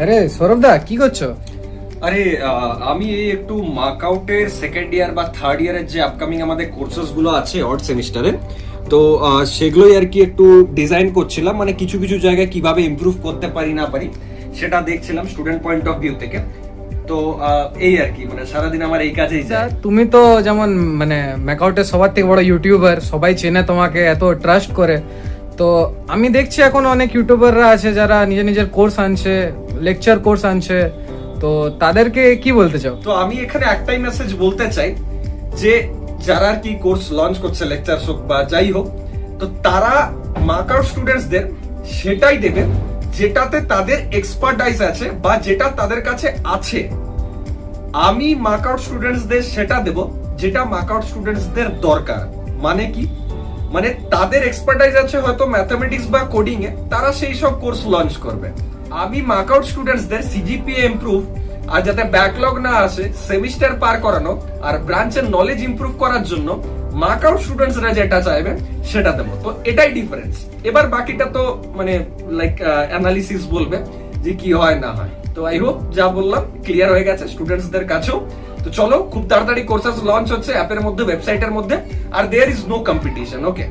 আরে সৌরভ দা কি করছ? আরে আমি এই একটু মার্কআউটের সেকেন্ড ইয়ার বা থার্ড ইয়ারের যে আপকামিং আমাদের কোর্সেসগুলো আছে অড সেমিস্টারে তো সেগুলোই আর কি একটু ডিজাইন করছিলাম মানে কিছু কিছু জায়গায় কীভাবে ইমপ্রুভ করতে পারি না পারি সেটা দেখছিলাম স্টুডেন্ট পয়েন্ট অফ ভিউ থেকে। তো এই আর কি মানে সারাদিন আমার এই কাজেই যায়। তুমি তো যেমন মানে ম্যাকআউটের সবার থেকে বড় ইউটিউবার সবাই চেনে তোমাকে এত ট্রাস্ট করে। তো আমি দেখছি এখন অনেক ইউটিউবাররা আছে যারা নিজের নিজের কোর্স আনছে লেকচার কোর্স আনছে। তো তাদেরকে কি বলতে চাও? তো আমি এখানে একটাই মেসেজ বলতে চাই যে, যারা আর কি কোর্স লঞ্চ করছে লেকচার হোক বা যাই হোক, তো তারা মার্কআউট স্টুডেন্টসদের সেটাই দেবে যেটাতে তাদের এক্সপার্টাইজ আছে বা যেটা তাদের কাছে আছে। আমি মার্কআউট স্টুডেন্টসদের সেটা দেব যেটা মার্কআউট স্টুডেন্টসদের দরকার। মানে কি? মানে তাদের এক্সপার্টাইজ আছে হয়তো ম্যাথামেটিক্স বা কোডিং এ তারা সেই সব কোর্স লঞ্চ করবে। আমি মার্কআউট স্টুডেন্টসদের সিজিপিএ ইমপ্রুভ আর যাতে ব্যাকলগ না আসে সেমিস্টার পার করানো, আর ব্রাঞ্চের নলেজ ইমপ্রুভ করার জন্য মার্কআউট স্টুডেন্টসরা যেটা চাইবে, সেটা দেবো। তো এটাই ডিফারেন্স এবার বাকিটা তো মানে লাইক অ্যানালিসিস বলবে যে কি হয় না হয়। তো আই হোপ যা বললাম ক্লিয়ার হয়ে গেছে স্টুডেন্টসদের কাছেও। তো চলো, খুব তাড়াতাড়ি কোর্সেস লঞ্চ হচ্ছে অ্যাপের মধ্যে ওয়েবসাইটের মধ্যে। আর there is no competition okay